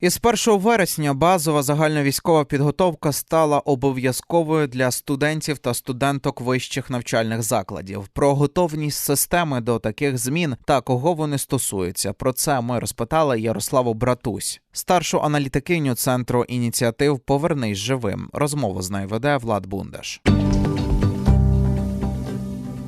Із 1 вересня базова загальновійськова підготовка стала обов'язковою для студентів та студенток вищих навчальних закладів. Про готовність системи до таких змін та кого вони стосуються. Про це ми розпитали Ярославу Братусь, старшу аналітикиню центру ініціатив Повернись живим. Розмову з нею веде Влад Бундаш.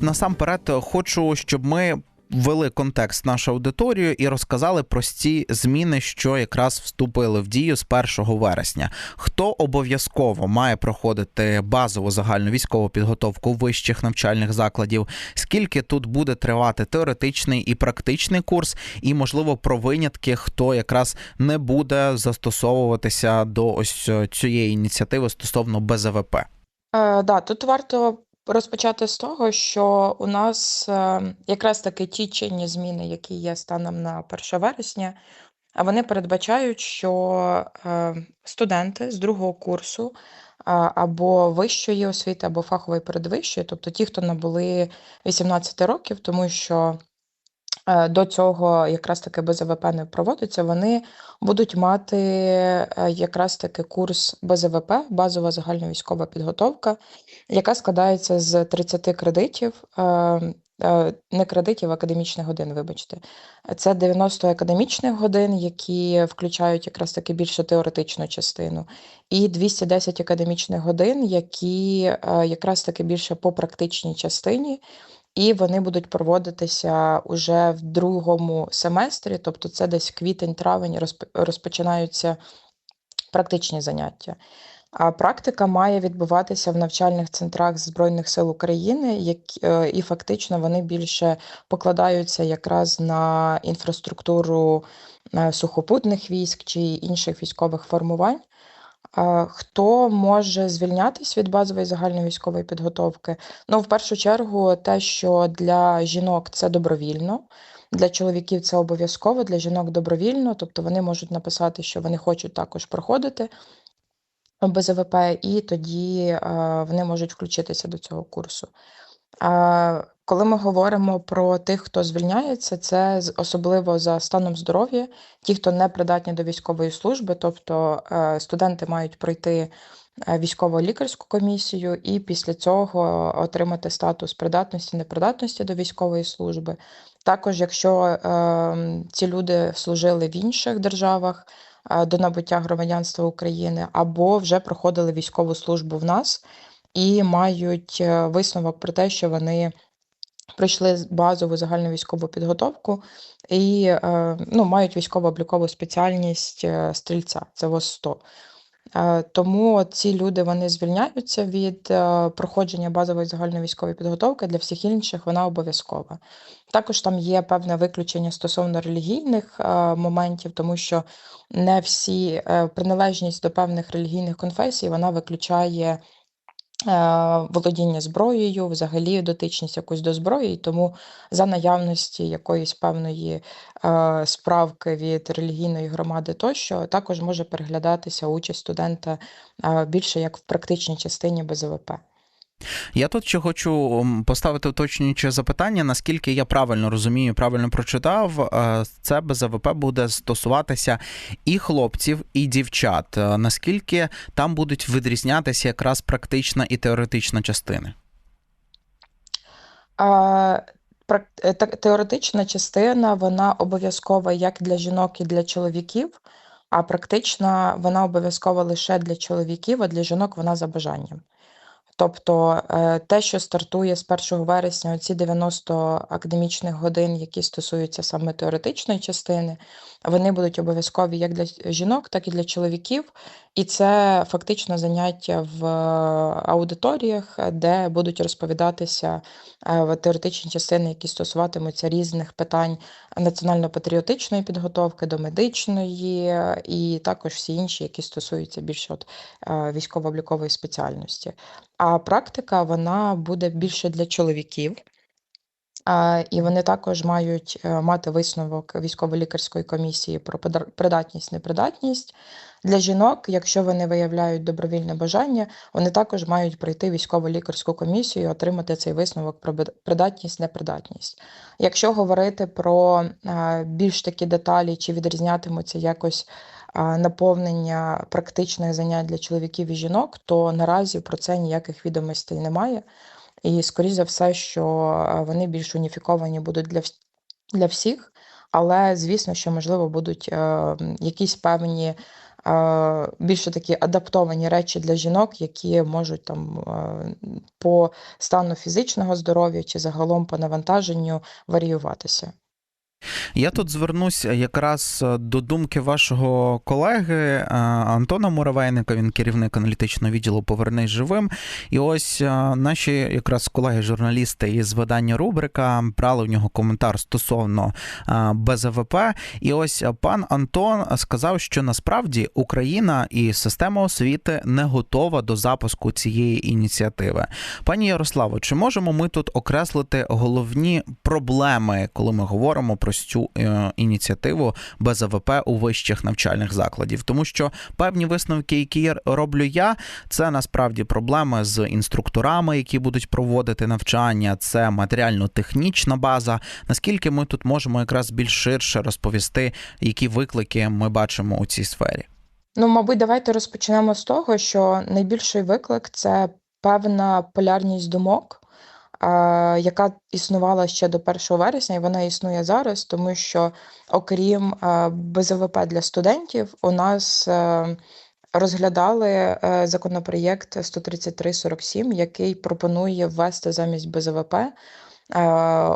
Насамперед хочу, щоб ми ввели контекст нашу аудиторію і розказали прості зміни, що якраз вступили в дію з 1 вересня. Хто обов'язково має проходити базову загальну військову підготовку вищих навчальних закладів? Скільки тут буде тривати теоретичний і практичний курс, і можливо про винятки, хто якраз не буде застосовуватися до ось цієї ініціативи стосовно БЗВП? Е, да, тут варто розпочати з того, що у нас е, якраз таки ті чинні зміни, які є станом на 1 вересня, а вони передбачають, що е, студенти з другого курсу або вищої освіти, або фахової передвищої, тобто ті, хто набули 18 років, тому що до цього якраз таки БЗВП не проводиться, вони будуть мати е, якраз таки курс БЗВП, базова загальновійськова підготовка, яка складається з 30 кредитів, е, е, не кредитів, а академічних годин, вибачте. Це 90 академічних годин, які включають якраз таки більше теоретичну частину, і 210 академічних годин, які якраз таки більше по практичній частині. І вони будуть проводитися уже в другому семестрі, тобто це десь квітень-травень розпочинаються практичні заняття. А практика має відбуватися в навчальних центрах Збройних сил України, які е, і фактично вони більше покладаються якраз на інфраструктуру е, сухопутних військ чи інших військових формувань. Хто може звільнятись від базової загальної військової підготовки? Ну, в першу чергу, те, що для жінок це добровільно, для чоловіків це обов'язково, для жінок добровільно, тобто вони можуть написати, що вони хочуть також проходити БЗВП, і тоді вони можуть включитися до цього курсу. Коли ми говоримо про тих, хто звільняється, це особливо за станом здоров'я, ті, хто не придатні до військової служби, тобто е, студенти мають пройти е, військово-лікарську комісію і після цього отримати статус придатності, непридатності до військової служби. Також, якщо е, ці люди служили в інших державах до набуття громадянства України або вже проходили військову службу в нас і мають висновок про те, що вони пройшли базову загальну військову підготовку і е, ну, мають військово-облікову спеціальність е, стрільця, це ВОЗ-100. Е, тому ці люди вони звільняються від проходження базової загальної військової підготовки для всіх інших вона обов'язкова. Також там є певне виключення стосовно релігійних моментів, тому що не всі приналежність до певних релігійних конфесій вона виключає володіння зброєю, взагалі дотичність якусь до зброї, і тому за наявності якоїсь певної е, справки від релігійної громади, тощо також може переглядатися участь студента е, більше як в практичній частині БЗВП. Я тут ще хочу поставити уточнююче запитання, наскільки я правильно розумію, правильно прочитав, е, це БЗВП буде стосуватися і хлопців, і дівчат. Е, наскільки там будуть відрізнятися якраз практична і теоретична частини? А, е, Теоретична частина вона обов'язкова як для жінок і для чоловіків, а практична вона обов'язкова лише для чоловіків, а для жінок вона за бажанням. Тобто е, те, що стартує з 1 вересня, ці 90 академічних годин, які стосуються саме теоретичної частини, вони будуть обов'язкові як для жінок, так і для чоловіків. І це фактично заняття в аудиторіях, де будуть розповідатися е, теоретичні частини, які стосуватимуться різних питань національно-патріотичної підготовки до медичної, і також всі інші, які стосуються більше от е, військово-облікової спеціальності. А практика вона буде більше для чоловіків. І вони також мають е, мати висновок військово-лікарської комісії про придатність, непридатність. Для жінок, якщо вони виявляють добровільне бажання, вони також мають пройти військово-лікарську комісію і отримати цей висновок про придатність, непридатність. Якщо говорити про е, більш такі деталі, чи відрізнятимуться якось наповнення практичних занять для чоловіків і жінок, то наразі про це ніяких відомостей немає. І, скоріш за все, що вони більш уніфіковані будуть для, для всіх. Але звісно, що можливо будуть е, якісь певні е, більше такі адаптовані речі для жінок, які можуть там е, по стану фізичного здоров'я чи загалом по навантаженню варіюватися. Я тут звернусь якраз е, до думки вашого колеги е, Антона Муравейника, він керівник аналітичного відділу Повернись живим. І ось е, наші якраз колеги-журналісти із видання Рубрика брали в нього коментар стосовно е, БЗВП. І ось е, пан Антон сказав, що насправді Україна і система освіти не готова до запуску цієї ініціативи. Пані Ярославо, чи можемо ми тут окреслити головні проблеми, коли ми говоримо про цю е, ініціативу БЗВП у вищих навчальних закладів? Тому що певні висновки, які роблю я, це насправді проблеми з інструкторами, які будуть проводити навчання, це матеріально-технічна база. Наскільки ми тут можемо якраз більш ширше розповісти, які виклики ми бачимо у цій сфері? Ну, мабуть, давайте розпочнемо з того, що найбільший виклик це певна полярність думок, яка існувала ще до 1 вересня, і вона існує зараз, тому що окрім БЗВП для студентів, у нас е, розглядали е, законопроєкт 13347, який пропонує ввести замість БЗВП е,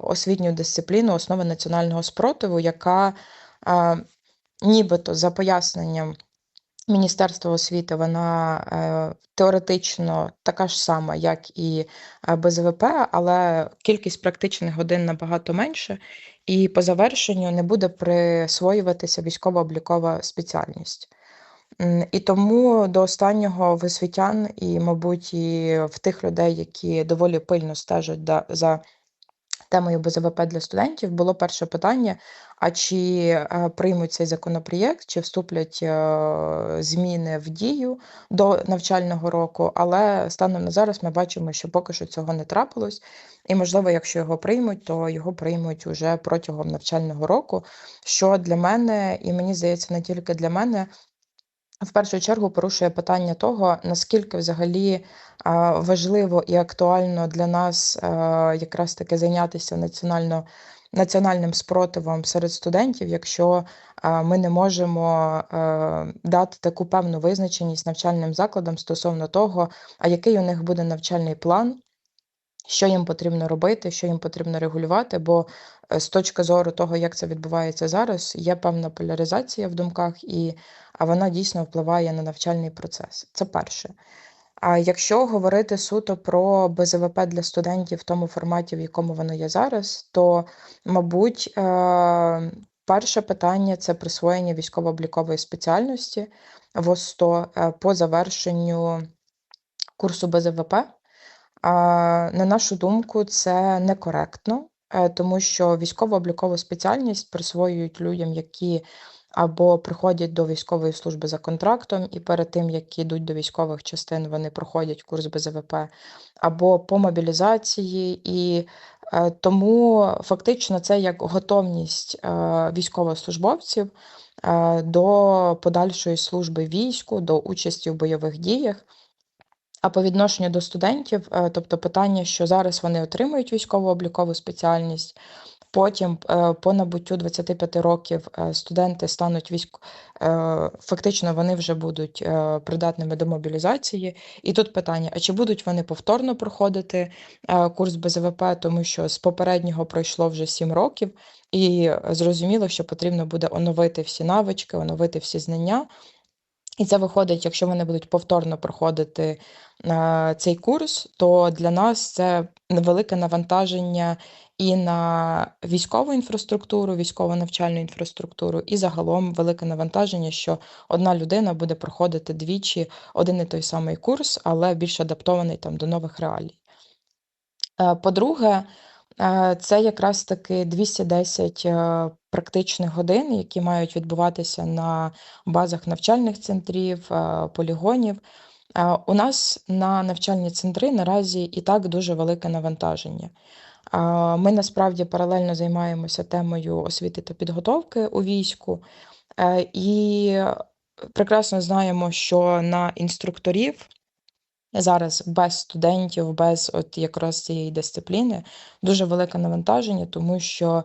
освітню дисципліну основи національного спротиву, яка нібито за поясненням Міністерства освіти, вона е, теоретично така ж сама, як і е, БЗВП, але кількість практичних годин набагато менше, і по завершенню не буде присвоюватися військово-облікова спеціальність. І тому до останнього в освітян, і, мабуть, і в тих людей, які доволі пильно стежать за темою БЗВП для студентів, було перше питання: а чи е, приймуть цей законопроєкт, чи вступлять е, зміни в дію до навчального року? Але станом на зараз ми бачимо, що поки що цього не трапилось. І, можливо, якщо його приймуть, то його приймуть уже протягом навчального року. Що для мене, і мені здається, не тільки для мене, в першу чергу порушує питання того, наскільки взагалі важливо і актуально для нас якраз таки зайнятися національно, національним спротивом серед студентів, якщо ми не можемо дати таку певну визначеність навчальним закладам стосовно того, а який у них буде навчальний план. Що їм потрібно робити, що їм потрібно регулювати, бо з точки зору того, як це відбувається зараз, є певна поляризація в думках, і а вона дійсно впливає на навчальний процес. Це перше. А якщо говорити суто про БЗВП для студентів в тому форматі, в якому воно є зараз, то, мабуть, е, перше питання це присвоєння військово-облікової спеціальності в ОСТО е, по завершенню курсу БЗВП. На нашу думку, це некоректно, тому що військово-облікову спеціальність присвоюють людям, які або приходять до військової служби за контрактом, і перед тим, як йдуть до військових частин, вони проходять курс БЗВП, або по мобілізації, і е, тому фактично це як готовність е, військовослужбовців е, до подальшої служби війську, до участі в бойових діях. А по відношенню до студентів, е, тобто питання, що зараз вони отримують військово-облікову спеціальність, потім е, по набуттю 25 років е, студенти стануть військ... фактично вони вже будуть придатними до мобілізації. І тут питання: а чи будуть вони повторно проходити курс БЗВП, тому що з попереднього пройшло вже 7 років, і зрозуміло, що потрібно буде оновити всі навички, оновити всі знання. І це виходить, якщо вони будуть повторно проходити е, цей курс, то для нас це велике навантаження і на військову інфраструктуру, військово-навчальну інфраструктуру, і загалом велике навантаження, що одна людина буде проходити двічі один і той самий курс, але більш адаптований там до нових реалій. Е, По-друге, е, це якраз таки 210 е, практичних годин, які мають відбуватися на базах навчальних центрів, е, полігонів. Е, У нас на навчальні центри наразі і так дуже велике навантаження. Е, Ми насправді паралельно займаємося темою освіти та підготовки у війську. І прекрасно знаємо, що на інструкторів зараз без студентів, без от якраз цієї дисципліни дуже велике навантаження, тому що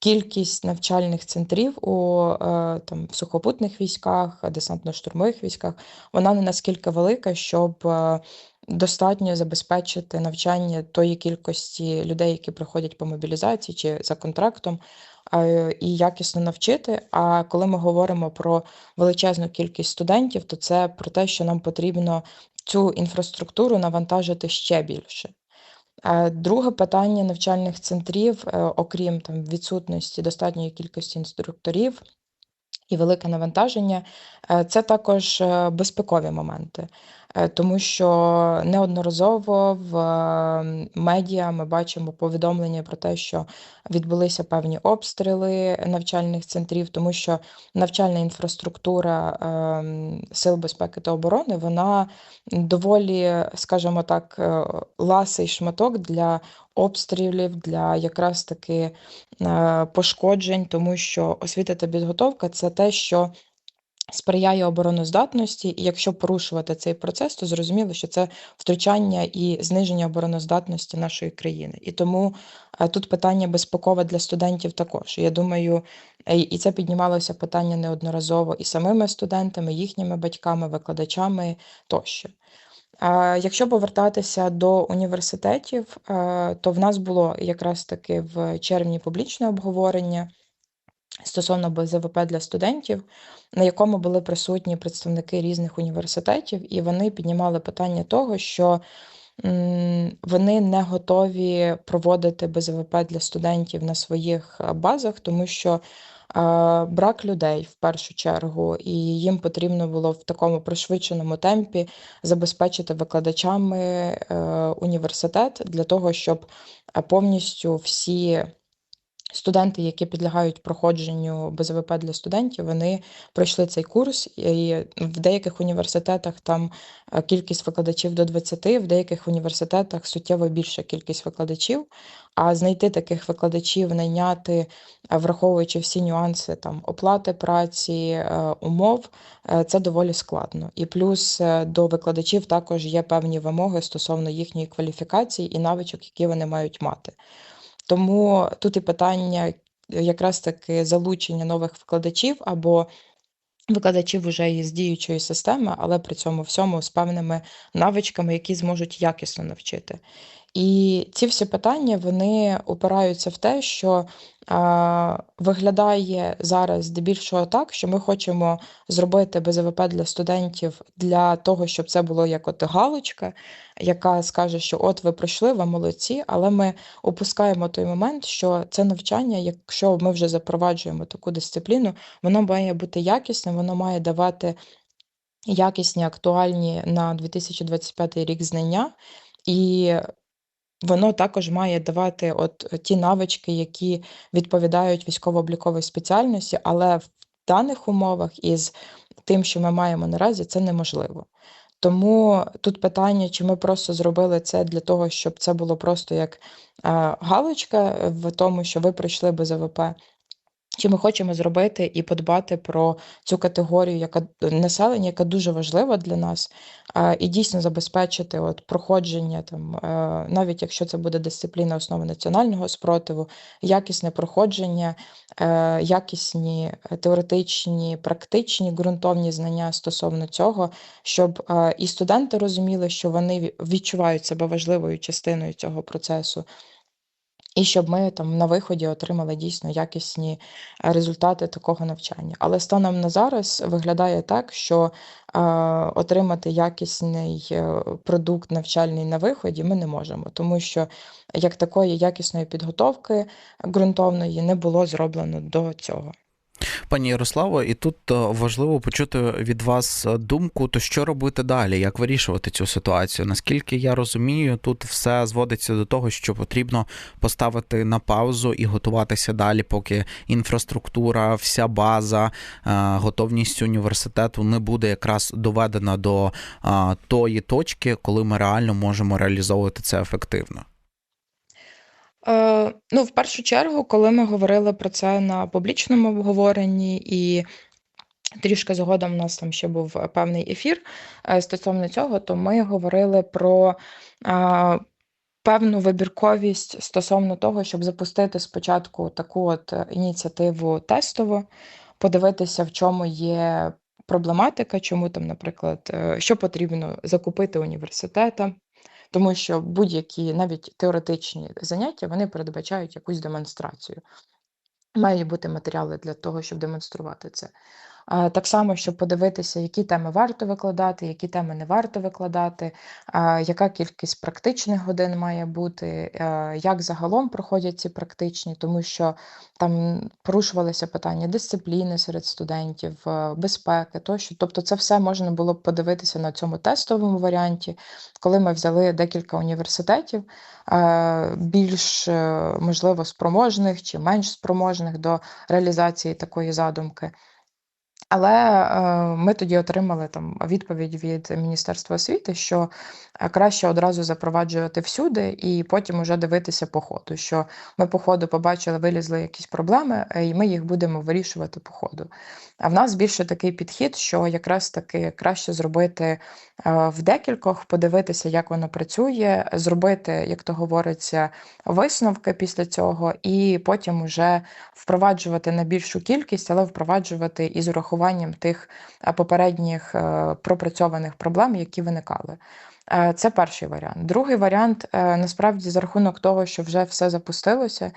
кількість навчальних центрів у е, там, сухопутних військах, десантно-штурмових військах, вона не наскільки велика, щоб е, достатньо забезпечити навчання тої кількості людей, які приходять по мобілізації чи за контрактом. І якісно навчити. А коли ми говоримо про величезну кількість студентів, то це про те, що нам потрібно цю інфраструктуру навантажити ще більше. Друге питання навчальних центрів, е, окрім там відсутності достатньої кількості інструкторів і велике навантаження, е, це також е, безпекові моменти. Е, тому що неодноразово в медіа ми бачимо повідомлення про те, що відбулися певні обстріли навчальних центрів, тому що навчальна інфраструктура ем, сил безпеки та оборони вона доволі, скажімо так, е, ласий шматок для обстрілів, для якраз таки е, пошкоджень, тому що освіта та підготовка це те, що сприяє обороноздатності, і якщо порушувати цей процес, то зрозуміло, що це втручання і зниження обороноздатності нашої країни. І тому е, тут питання безпекове для студентів також. Я думаю, е, і це піднімалося питання неодноразово і самими студентами, їхніми батьками, викладачами тощо. Якщо повертатися до університетів, е, то в нас було якраз таки в червні публічне обговорення стосовно БЗВП для студентів, на якому були присутні представники різних університетів, і вони піднімали питання того, що вони не готові проводити БЗВП для студентів на своїх базах, тому що брак людей в першу чергу, і їм потрібно було в такому пришвидшеному темпі забезпечити викладачами е, університет для того, щоб повністю всі. Студенти, які підлягають проходженню БЗВП для студентів, вони пройшли цей курс, і в деяких університетах там е, кількість викладачів до 20, в деяких університетах суттєво більша кількість викладачів. А знайти таких викладачів, найняти, е, враховуючи всі нюанси там оплати праці, е, умов, це доволі складно. І плюс до викладачів також є певні вимоги стосовно їхньої кваліфікації і навичок, які вони мають мати. Тому тут і питання якраз таки залучення нових викладачів або викладачів уже із діючої системи, але при цьому всьому з певними навичками, які зможуть якісно навчити. І ці всі питання вони опираються в те, що виглядає зараз здебільшого так, що ми хочемо зробити БЗВП для студентів для того, щоб це було як от галочка, яка скаже, що от ви пройшли, ви молодці, але ми опускаємо той момент, що це навчання, якщо ми вже запроваджуємо таку дисципліну, воно має бути якісним, воно має давати якісні, актуальні на 2025 рік знання. І Воно також має давати от е, ті навички, які відповідають військово-обліковій спеціальності, але в даних умовах із тим, що ми маємо наразі, це неможливо. Тому тут питання, чи ми просто зробили це для того, щоб це було просто як е, галочка в тому, що ви пройшли без АВП, чи ми хочемо зробити і подбати про цю категорію, яка населення, яка дуже важлива для нас, і дійсно забезпечити от проходження там, е, навіть якщо це буде дисципліна основи національного спротиву, якісне проходження, е, якісні теоретичні, практичні ґрунтовні знання стосовно цього, щоб е, і студенти розуміли, що вони відчувають себе важливою частиною цього процесу. І щоб ми там на виході отримали дійсно якісні е, результати такого навчання. Але станом на зараз виглядає так, що е, отримати якісний е, продукт навчальний на виході ми не можемо, тому що як такої якісної підготовки ґрунтовної не було зроблено до цього. Пані Ярославо, і тут е, важливо почути від вас е, думку, то що робити далі, як вирішувати цю ситуацію. Наскільки я розумію, тут все зводиться до того, що потрібно поставити на паузу і готуватися далі, поки інфраструктура, вся база, е, готовність університету не буде якраз доведена до тої точки, коли ми реально можемо реалізовувати це ефективно. Е, ну, в першу чергу, коли ми говорили про це на публічному обговоренні і Трішки згодом у нас там ще був е, певний ефір е, стосовно цього, то ми говорили про а, певну вибірковість стосовно того, щоб запустити спочатку таку от е, ініціативу тестову, подивитися, в чому є проблематика, чому там, наприклад, е, що потрібно закупити університетам, тому що будь-які навіть теоретичні заняття вони передбачають якусь демонстрацію. Мають бути матеріали для того, щоб демонструвати це. Так само, щоб подивитися, які теми варто викладати, які теми не варто викладати, яка кількість практичних годин має бути, як загалом проходять ці практичні, тому що там порушувалися питання дисципліни серед студентів, безпеки тощо. Тобто, це все можна було б подивитися на цьому тестовому варіанті, коли ми взяли декілька університетів, більш е, можливо спроможних чи менш спроможних до реалізації такої задумки. Але е, ми тоді отримали там відповідь від Міністерства освіти, що е, краще одразу запроваджувати всюди і потім уже дивитися по ходу. Що ми по ходу побачили, вилізли якісь проблеми, е, і ми їх будемо вирішувати по ходу. А в нас більше такий підхід, що якраз таки краще зробити в декількох, подивитися, як воно працює, зробити, як то говориться, висновки після цього, і потім уже впроваджувати на більшу кількість, але впроваджувати із урахуванням тих попередніх е, пропрацьованих проблем, які виникали. Е, це перший варіант. Другий варіант е, насправді за рахунок того, що вже все запустилося,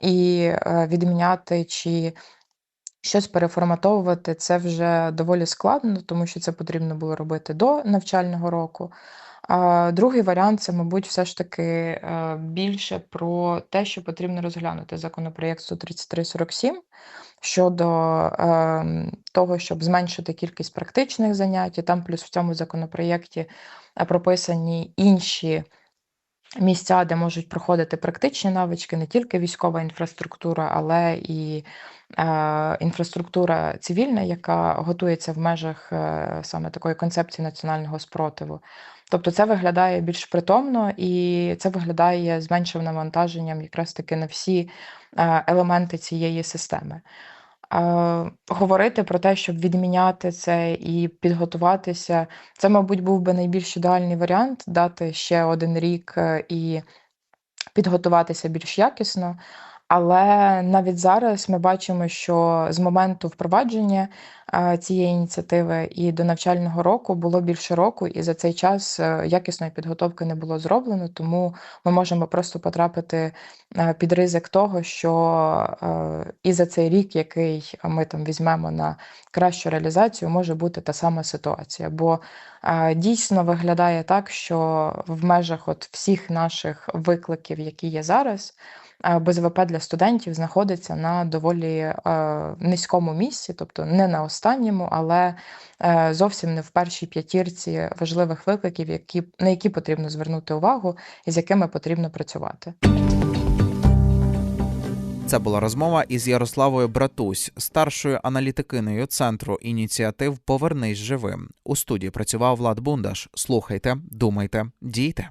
і відміняти чи щось переформатовувати це вже доволі складно, тому що це потрібно було робити до навчального року. Другий варіант це, мабуть, все ж таки е, більше про те, що потрібно розглянути законопроєкт 13347 щодо е, того, щоб зменшити кількість практичних занять. І Там плюс в цьому законопроєкті е, прописані інші місця, де можуть проходити практичні навички, не тільки військова інфраструктура, але і е, інфраструктура цивільна, яка готується в межах е, саме такої концепції національного спротиву. Тобто це виглядає більш притомно і це виглядає зменшеним навантаженням якраз таки на всі е, елементи цієї системи. Говорити про те, щоб відміняти це і підготуватися, це, мабуть, був би найбільш ідеальний варіант дати ще один рік е, і підготуватися більш якісно. Але навіть зараз ми бачимо, що з моменту впровадження цієї ініціативи і до навчального року було більше року, і за цей час е, якісної підготовки не було зроблено, тому ми можемо просто потрапити е, під ризик того, що е, і за цей рік, який ми там візьмемо на кращу реалізацію, може бути та сама ситуація. Бо дійсно виглядає так, що в межах от всіх наших викликів, які є зараз. БЗВП для студентів знаходиться на доволі е, низькому місці, тобто не на останньому, але е, зовсім не в першій п'ятірці важливих викликів, які, на які потрібно звернути увагу і з якими потрібно працювати. Це була розмова із Ярославою Братусь, старшою аналітикиною центру ініціатив Повернись живим. У студії працював Влад Бундаш. Слухайте, думайте, дійте.